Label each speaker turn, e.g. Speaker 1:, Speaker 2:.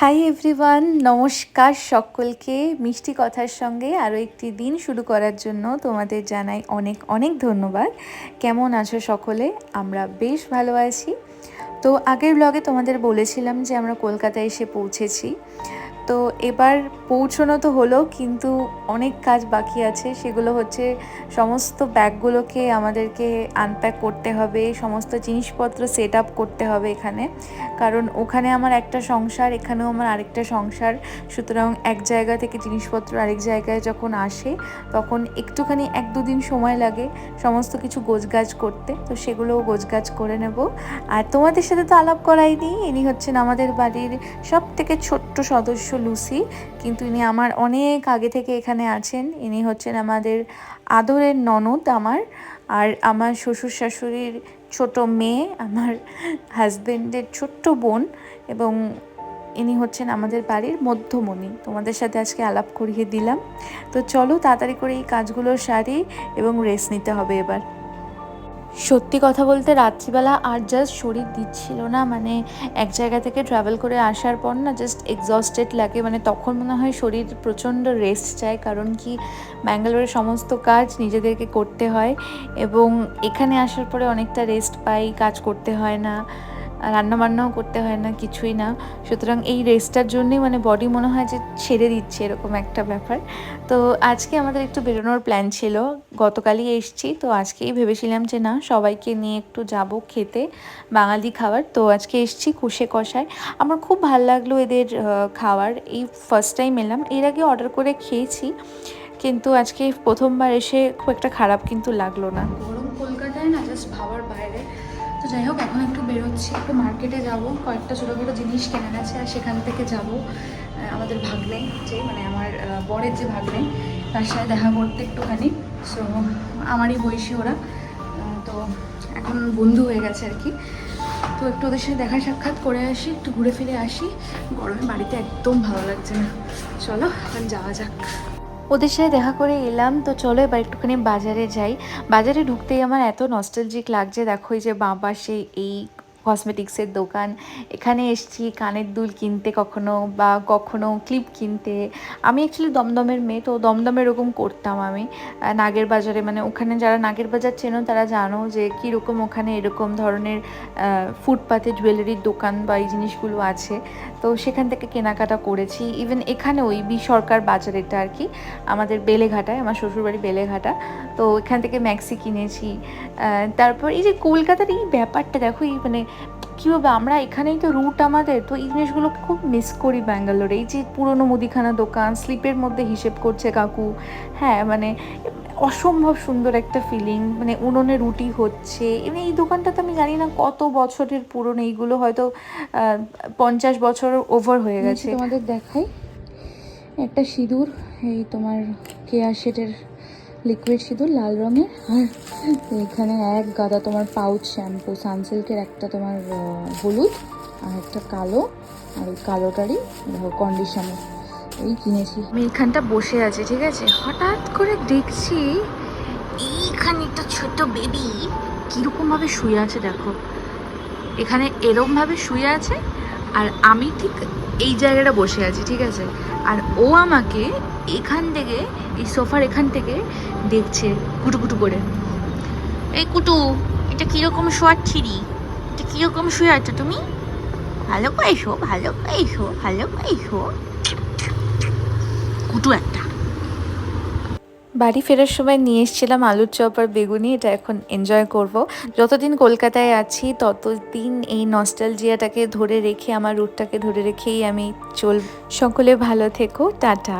Speaker 1: Hi everyone নমস্কার সকলকে। মিষ্টি কথার সঙ্গে আরও একটি দিন শুরু করার জন্য তোমাদের জানাই অনেক অনেক ধন্যবাদ। কেমন আছো সকলে? আমরা বেশ ভালো আছি। তো আগের ব্লগে তোমাদের বলেছিলাম যে আমরা কলকাতায় এসে পৌঁছেছি। তো এবার পৌঁছানো তো হলো, কিন্তু অনেক কাজ বাকি আছে। সেগুলো হচ্ছে সমস্ত ব্যাগগুলোকে আমাদেরকে আনপ্যাক করতে হবে, সমস্ত জিনিসপত্র সেট আপ করতে হবে এখানে। কারণ ওখানে আমার একটা সংসার, এখানেও আমার আরেকটা সংসার। সুতরাং এক জায়গা থেকে জিনিসপত্র আরেক জায়গায় যখন আসে, তখন একটুখানি এক দুদিন সময় লাগে সমস্ত কিছু গোছগাছ করতে। তো সেগুলোও গোছগাছ করে নেব। আর তোমাদের সাথে তো আলাপ করাইনি, ইনি হচ্ছেন আমাদের বাড়ির সব থেকে ছোট্ট সদস্য লুসি, কিন্তু ইনি আমার অনেক আগে থেকে এখানে আছেন। ইনি হচ্ছেন আমাদের আদরের ননদ আমার আর আমার শ্বশুর শাশুড়ির ছোট মেয়ে, আমার হাজবেন্ডের ছোট্ট বোন এবং ইনি হচ্ছেন আমাদের বাড়ির মধ্যমণি। তোমাদের সাথে আজকে আলাপ করিয়ে দিলাম। তো চলো তাড়াতাড়ি করে এই কাজগুলো সারি এবং রেস্ট নিতে হবে এবার। সত্যি কথা বলতে রাত্রিবেলা আর জাস্ট শরীর দিচ্ছিল না মানে এক জায়গা থেকে ট্রাভেল করে আসার পর না জাস্ট এক্সস্টেড লাগে মানে তখন মনে হয় শরীর প্রচণ্ড রেস্ট চায়, কারণ কি ব্যাঙ্গালোরের সমস্ত কাজ নিজেদেরকে করতে হয় এবং এখানে আসার পরে অনেকটা রেস্ট পাই, কাজ করতে হয় না। রান্নাবান্নাও করতে হয় না, কিছুই না। সুতরাং এই রেস্টটার জন্যই মানে বডি মনে হয় যে ছেড়ে দিচ্ছে এরকম একটা ব্যাপার। তো আজকে আমাদের একটু বেরোনোর প্ল্যান ছিল, গতকালই এসছি, তো আজকেই ভেবেছিলাম যে না, সবাইকে নিয়ে একটু যাব খেতে, বাঙালি খাবার। তো আজকে এসছি কুশে কষায়। আমার খুব ভালো লাগল এদের খাবার এই ফার্স্ট টাইম এলাম। এর আগে অর্ডার করে খেয়েছি, কিন্তু আজকে প্রথমবার এসে খুব একটা খারাপ কিন্তু লাগল না। গরম কলকাতায় না জাস্ট ভাবার বাইরে। তো যাই হোক, এখন একটু বেরোচ্ছি, একটু মার্কেটে যাব। কয়েকটা ছোটো ছোটো জিনিস কেনার আছে আর সেখান থেকে যাব। আমাদের ভাগ্নে, যে মানে আমার বরের যে ভাগ্নে, তার সাথে দেখা করতে একটুখানি। সো আমারই বয়সী ওরা। তো এখন বন্ধু হয়ে গেছে আর কি। তো একটু ওদের সাথে দেখা সাক্ষাৎ করে আসি, একটু ঘুরে ফিরে আসি। গরমে বাড়িতে একদম ভালো লাগছে না। চলো, এখন যাওয়া যাক। ওদের সাথে দেখা করে এলাম। তো চলো এবার একটুখানি বাজারে যাই। বাজারে ঢুকতেই আমার এত নস্টালজিক লাগছে, দেখো যে বাঁ পাশে এই কসমেটিক্সের দোকান। এখানে এসছি কানের দুল কিনতে কখনো বা কখনো ক্লিপ কিনতে। আমি অ্যাকচুয়ালি দমদমের মেয়ে, তো দমদমে এরকম করতাম আমি। নাগের বাজারে মানে ওখানে যারা নাগের বাজার চেনো তারা জানো যে কীরকম ওখানে এরকম ধরনের ফুটপাতে জুয়েলারির দোকান বা এই জিনিসগুলো আছে। তো সেখান থেকে কেনাকাটা করেছি। ইভেন এখানে ওই বি সরকার বাজারেটা আর কি, আমাদের বেলেঘাটায়, আমার শ্বশুরবাড়ি বেলেঘাটা। তো এখান থেকে ম্যাক্সি কিনেছি। তারপর এই যে কলকাতার এই ব্যাপারটা দেখো, এই মানে কী হবে, আমরা এখানেই তো রুট আমাদের, তো এই জিনিসগুলো খুব মিস করি ব্যাঙ্গালোরে। এই যে পুরনো মুদিখানা দোকান স্লিপের মধ্যে হিসেব করছে কাকু। হ্যাঁ মানে অসম্ভব সুন্দর একটা ফিলিং মানে উনুনে রুটি হচ্ছে। এমনি এই দোকানটা তো আমি জানি না কত বছরের পুরনো এইগুলো হয়তো পঞ্চাশ বছর ওভার হয়ে গেছে। তোমাদের দেখাই। একটা সিঁদুর এই তোমার কেয়ার শেটের লিকুইড সিঁদুর লাল রঙের। আর এখানে এক গাদা তোমার পাউচ শ্যাম্পু সানসিল্কের একটা তোমার হলুদ আর একটা কালো আর ওই কালোটারই কন্ডিশনার এই কিনেছি আমি এইখানটা বসে আছি, ঠিক আছে? হঠাৎ করে দেখছি এইখানে একটা ছোট বেবি কীরকমভাবে শুয়ে আছে, দেখো। এখানে এরমভাবে শুয়ে আছে আর আমি ঠিক এই জায়গাটা বসে আছি, ঠিক আছে? আর ও আমাকে এখান থেকে, এই সোফার এখান থেকে দেখছে কুটু কুটু করে। এই কুটু, এটা কীরকম শোয়াচ্ছিরি এটা কীরকম শুয়ে আছো তুমি? ভালো পাইছো ভালো পাইছো ভালো পাইছো। কুটু একটা। বাড়ি ফেরার সময় নিয়ে এসেছিলাম আলুর চপ আর বেগুনি, এটা এখন এনজয় করব। যতদিন কলকাতায় আছি, ততদিন এই নস্টালজিয়াটাকে ধরে রেখে, আমার রুটটাকে ধরে রেখেই আমি চল সকলে ভালো থেকো, টাটা।